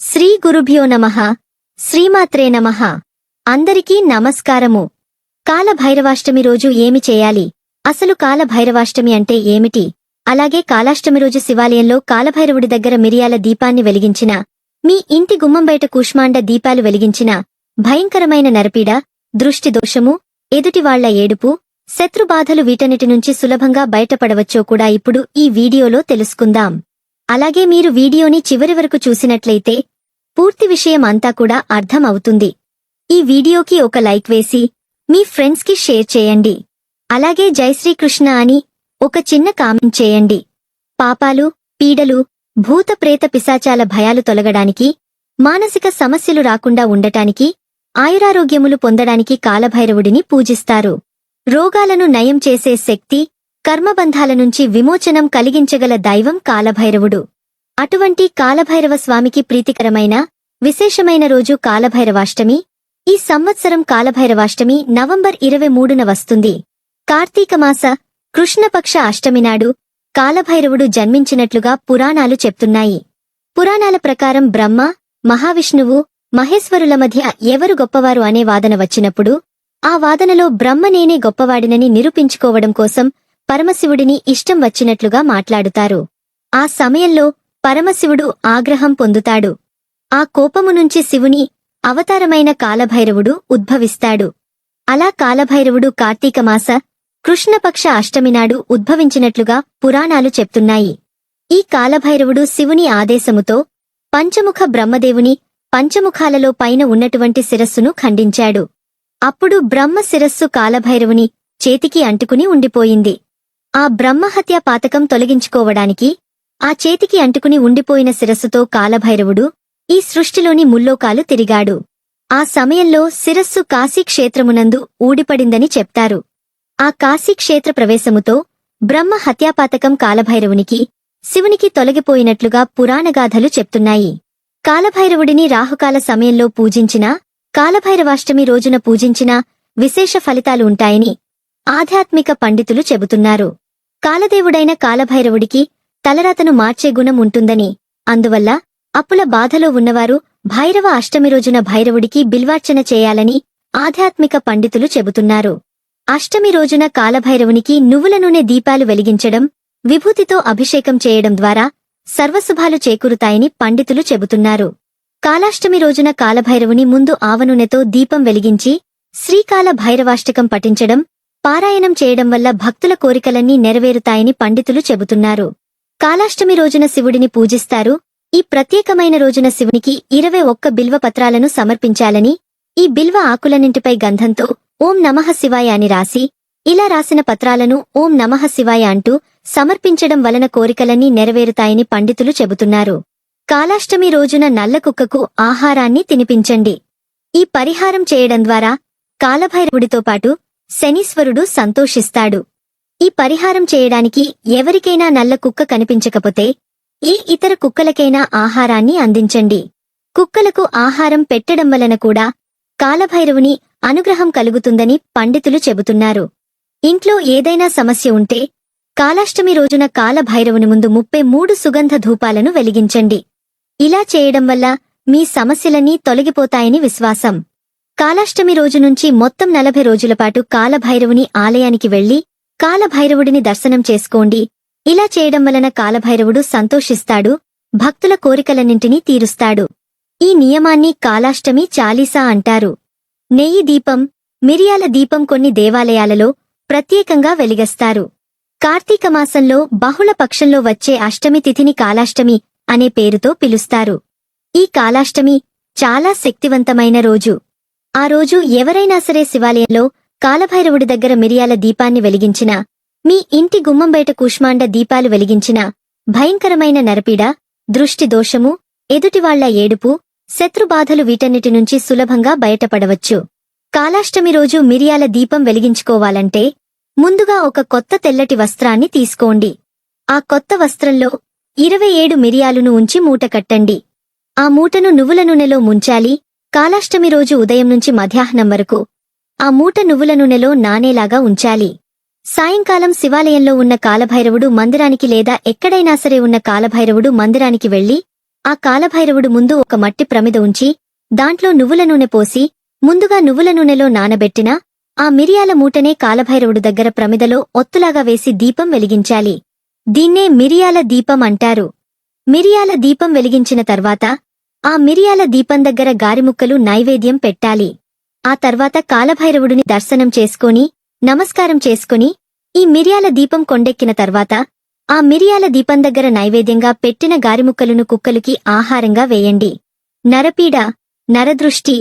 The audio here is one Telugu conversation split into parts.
శ్రీ గురుభ్యో నమః శ్రీమాత్రే నమ. అందరికీ నమస్కారము. కాలభైరవాష్టమి రోజు ఏమి చేయాలి? అసలు కాలభైరవాష్టమి అంటే ఏమిటి? అలాగే కాలాష్టమి రోజు శివాలయంలో కాలభైరవుడి దగ్గర మిరియాల దీపాన్ని వెలిగించిన మీ ఇంటి గుమ్మం బయట కూష్మాండ దీపాలు వెలిగించిన భయంకరమైన నరపీడ దృష్టి దోషము ఎదుటివాళ్ళ ఏడుపు శత్రుబాధలు వీటన్నిటి నుంచి సులభంగా బయటపడవచ్చో కూడా ఇప్పుడు ఈ వీడియోలో తెలుసుకుందాం. అలాగే మీరు వీడియోని చివరి వరకు చూసినట్లయితే పూర్తి విషయం అంతా కూడా అర్థం అవుతుంది ఈ వీడియోకి ఒక లైక్ వేసి మీ ఫ్రెండ్స్కి షేర్ చేయండి. అలాగే జై శ్రీకృష్ణ అని ఒక చిన్న కామెంట్ చేయండి. పాపాలు పీడలు భూత ప్రేత పిశాచాల భయాలు తొలగడానికి మానసిక సమస్యలు రాకుండా ఉండటానికి ఆయురారోగ్యములు పొందడానికి కాలభైరవుడిని పూజిస్తారు. రోగాలను నయం చేసే శక్తి కర్మబంధాల నుంచి విమోచనం కలిగించగల దైవం కాలభైరవుడు. అటువంటి కాలభైరవ స్వామికి ప్రీతికరమైన విశేషమైన రోజు కాలభైరవాష్టమి. ఈ సంవత్సరం కాలభైరవాష్టమి నవంబర్ ఇరవై మూడున వస్తుంది. కార్తీకమాస కృష్ణపక్ష అష్టమి నాడు కాలభైరవుడు జన్మించినట్లుగా పురాణాలు చెప్తున్నాయి. పురాణాల ప్రకారం బ్రహ్మ మహావిష్ణువు మహేశ్వరుల మధ్య ఎవరు గొప్పవారు అనే వాదన వచ్చినప్పుడు ఆ వాదనలో బ్రహ్మ నేనే గొప్పవాడినని నిరూపించుకోవడం కోసం పరమశివుడిని ఇష్టం వచ్చినట్లుగా మాట్లాడుతారు. ఆ సమయంలో పరమశివుడు ఆగ్రహం పొందుతాడు. ఆ కోపము నుంచి శివుని అవతారమైన కాలభైరవుడు ఉద్భవిస్తాడు. అలా కాలభైరవుడు కార్తీకమాస కృష్ణపక్ష అష్టమినాడు ఉద్భవించినట్లుగా పురాణాలు చెప్తున్నాయి. ఈ కాలభైరవుడు శివుని ఆదేశముతో పంచముఖ బ్రహ్మదేవుని పంచముఖాలలో పైన ఉన్నటువంటి శిరస్సును ఖండించాడు. అప్పుడు బ్రహ్మ శిరస్సు కాలభైరవుని చేతికి అంటుకుని ఉండిపోయింది. ఆ బ్రహ్మహత్య పాతకం తొలగించుకోవడానికి ఆ చేతికి అంటుకుని ఉండిపోయిన శిరస్సుతో కాలభైరవుడు ఈ సృష్టిలోని ముల్లోకాలు తిరిగాడు. ఆ సమయంలో శిరస్సు కాశీక్షేత్రమునందు ఊడిపడిందని చెప్తారు. ఆ కాశీక్షేత్ర ప్రవేశముతో బ్రహ్మ హత్యాపాతకం కాలభైరవునికి శివునికి తొలగిపోయినట్లుగా పురాణగాథలు చెప్తున్నాయి. కాలభైరవుడిని రాహుకాల సమయంలో పూజించినా కాలభైరవాష్టమి రోజున పూజించినా విశేష ఫలితాలు ఉంటాయని ఆధ్యాత్మిక పండితులు చెబుతున్నారు. కాలదేవుడైన కాలభైరవుడికి తలరాతను మార్చే గుణం ఉంటుందని. అందువల్ల అప్పుల బాధలో ఉన్నవారు భైరవ అష్టమి రోజున భైరవుడికి బిల్వార్చన చేయాలని ఆధ్యాత్మిక పండితులు చెబుతున్నారు. అష్టమి రోజున కాలభైరవునికి నువ్వుల నూనె దీపాలు వెలిగించడం విభూతితో అభిషేకం చేయడం ద్వారా సర్వశుభాలు చేకూరుతాయని పండితులు చెబుతున్నారు. కాలాష్టమి రోజున కాలభైరవుని ముందు ఆవనూనెతో దీపం వెలిగించి శ్రీకాల భైరవాష్టకం పఠించడం పారాయణం చేయడం వల్ల భక్తుల కోరికలన్నీ నెరవేరుతాయని పండితులు చెబుతున్నారు. కాలాష్టమి రోజున శివుడిని పూజిస్తారు. ఈ ప్రత్యేకమైన రోజున శివునికి ఇరవై ఒక్క బిల్వ పత్రాలను సమర్పించాలని ఈ బిల్వ ఆకులన్నింటిపై గంధంతో ఓం నమః శివాయ అని రాసి ఇలా రాసిన పత్రాలను ఓం నమః శివాయ అంటూ సమర్పించడం వలన కోరికలన్నీ నెరవేరుతాయని పండితులు చెబుతున్నారు. కాలాష్టమి రోజున నల్ల కుక్కకు ఆహారాన్ని తినిపించండి. ఈ పరిహారం చేయడం ద్వారా కాలభైరవుడితో పాటు శనీశ్వరుడు సంతోషిస్తాడు. ఈ పరిహారం చేయడానికి ఎవరికైనా నల్ల కుక్క కనిపించకపోతే ఈ ఇతర కుక్కలకైనా ఆహారాన్ని అందించండి. కుక్కలకు ఆహారం పెట్టడం వలన కూడా కాలభైరవుని అనుగ్రహం కలుగుతుందని పండితులు చెబుతున్నారు. ఇంట్లో ఏదైనా సమస్య ఉంటే కాలాష్టమి రోజున కాలభైరవుని ముందు ముప్పై మూడు సుగంధ ధూపాలను వెలిగించండి. ఇలా చేయడం వల్ల మీ సమస్యలన్నీ తొలగిపోతాయని విశ్వాసం. కాలాష్టమి రోజు నుంచి మొత్తం నలభై రోజుల పాటు కాలభైరవుని ఆలయానికి వెళ్ళి కాలభైరవుడిని దర్శనం చేసుకోండి. ఇలా చేయడం వలన కాలభైరవుడు సంతోషిస్తాడు భక్తుల కోరికలన్నింటినీ తీరుస్తాడు. ఈ నియమాన్ని కాలాష్టమి చాలీసా అంటారు. నెయ్యి దీపం మిరియాల దీపం కొన్ని దేవాలయాలలో ప్రత్యేకంగా వెలిగస్తారు. కార్తీక మాసంలో బహుళ పక్షంలో వచ్చే అష్టమి తిథిని కాలాష్టమి అనే పేరుతో పిలుస్తారు. ఈ కాలాష్టమి చాలా శక్తివంతమైన రోజు. ఆ రోజు ఎవరైనా సరే శివాలయంలో కాలభైరవుడి దగ్గర మిరియాల దీపాన్ని వెలిగించిన మీ ఇంటి గుమ్మం బయట కూష్మాండ దీపాలు వెలిగించిన భయంకరమైన నరపీడ దృష్టి దోషము ఎదుటివాళ్ళ ఏడుపు శత్రుబాధలు వీటన్నిటి నుంచి సులభంగా బయటపడవచ్చు. కాలాష్టమి రోజు మిరియాల దీపం వెలిగించుకోవాలంటే ముందుగా ఒక కొత్త తెల్లటి వస్త్రాన్ని తీసుకోండి. ఆ కొత్త వస్త్రంలో ఇరవై ఏడు మిరియాలును ఉంచి మూట కట్టండి. ఆ మూటను నువ్వుల నూనెలో ముంచాలి. కాలాష్టమి రోజు ఉదయం నుంచి మధ్యాహ్నం వరకు ఆ మూట నువ్వుల నూనెలో నానేలాగా ఉంచాలి. సాయంకాలం శివాలయంలో ఉన్న కాలభైరవుడు మందిరానికి లేదా ఎక్కడైనా సరే ఉన్న కాలభైరవుడు మందిరానికి వెళ్ళి ఆ కాలభైరవుడు ముందు ఒక మట్టి ప్రమిద ఉంచి దాంట్లో నువ్వుల నూనె పోసి ముందుగా నువ్వుల నూనెలో నానబెట్టిన ఆ మిరియాల మూటనే కాలభైరవుడు దగ్గర ప్రమిదలో ఒత్తులాగా వేసి దీపం వెలిగించాలి. దీన్నే మిరియాల దీపం అంటారు. మిరియాల దీపం వెలిగించిన తర్వాత ఆ మిరియాల దీపం దగ్గర గారిముక్కలు నైవేద్యం పెట్టాలి. ఆ తర్వాత కాలభైరవుడిని దర్శనం చేసుకుని నమస్కారం చేసుకుని ఈ మిరియాల దీపం కొండెక్కిన తర్వాత ఆ మిరియాల దీపం దగ్గర నైవేద్యంగా పెట్టిన గారిముక్కలను కుక్కలకి ఆహారంగా వేయండి. నరపీడ నరదృష్టి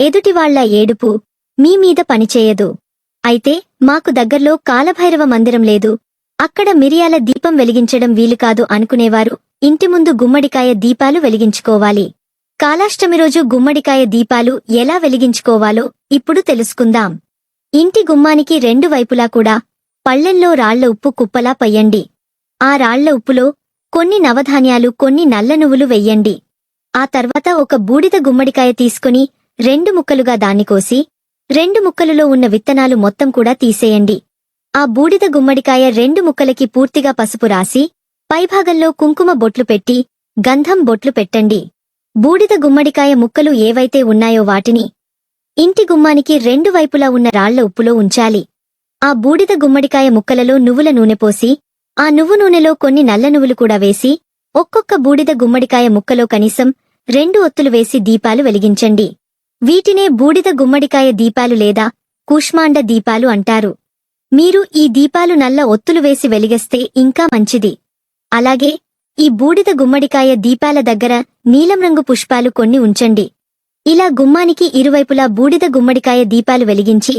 ఎదుటివాళ్ళ ఏడుపు మీ మీద పనిచేయదు. అయితే మాకు దగ్గర్లో కాలభైరవ మందిరం లేదు. అక్కడ మిరియాల దీపం వెలిగించడం వీలుకాదు అనుకునేవారు ఇంటి ముందు గుమ్మడికాయ దీపాలు వెలిగించుకోవాలి. కాలాష్టమి రోజు గుమ్మడికాయ దీపాలు ఎలా వెలిగించుకోవాలో ఇప్పుడు తెలుసుకుందాం. ఇంటి గుమ్మానికి రెండు వైపులా కూడా పళ్ళెంలో రాళ్ళ ఉప్పు కుప్పలా పయ్యండి. ఆ రాళ్ళ ఉప్పులో కొన్ని నవధాన్యాలు కొన్ని నల్ల నువ్వులు వెయ్యండి. ఆ తర్వాత ఒక బూడిద గుమ్మడికాయ తీసుకుని రెండు ముక్కలుగా దాన్ని కోసి రెండు ముక్కలులో ఉన్న విత్తనాలు మొత్తం కూడా తీసేయండి. ఆ బూడిద గుమ్మడికాయ రెండు ముక్కలకి పూర్తిగా పసుపు రాసి పైభాగంలో కుంకుమ బొట్లు పెట్టి గంధం బొట్లు పెట్టండి. బూడిద గుమ్మడికాయ ముక్కలు ఏవైతే ఉన్నాయో వాటిని ఇంటి గుమ్మానికి రెండు వైపులా ఉన్న రాళ్ళ ఉప్పులో ఉంచాలి. ఆ బూడిద గుమ్మడికాయ ముక్కలలో నువ్వుల నూనె పోసి ఆ నువ్వు నూనెలో కొన్ని నల్ల నువ్వులు కూడా వేసి ఒక్కొక్క బూడిద గుమ్మడికాయ ముక్కలో కనీసం రెండు ఒత్తులు వేసి దీపాలు వెలిగించండి. వీటినే బూడిద గుమ్మడికాయ దీపాలు లేదా కూష్మాండ దీపాలు అంటారు. మీరు ఈ దీపాలు నల్ల ఒత్తులు వేసి వెలిగిస్తే ఇంకా మంచిది. అలాగే ఈ బూడిద గుమ్మడికాయ దీపాల దగ్గర నీలం రంగు పుష్పాలు కొన్ని ఉంచండి. ఇలా గుమ్మానికి ఇరువైపులా బూడిద గుమ్మడికాయ దీపాలు వెలిగించి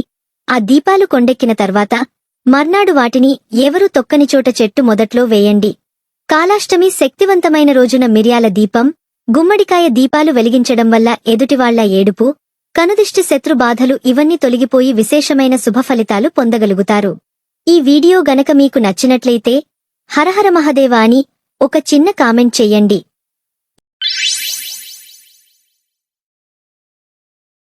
ఆ దీపాలు కొండెక్కిన తర్వాత మర్నాడు వాటిని ఎవరూ తొక్కని చోట చెట్టు మొదట్లో వేయండి. కాలాష్టమి శక్తివంతమైన రోజున మిరియాల దీపం గుమ్మడికాయ దీపాలు వెలిగించడం వల్ల ఎదుటివాళ్ళ ఏడుపు కనుదిష్టి శత్రు బాధలు ఇవన్నీ తొలగిపోయి విశేషమైన శుభ ఫలితాలు పొందగలుగుతారు. ఈ వీడియో గనక మీకు నచ్చినట్లయితే హరహర మహదేవాని ఒక చిన్న కామెంట్ చెయ్యండి.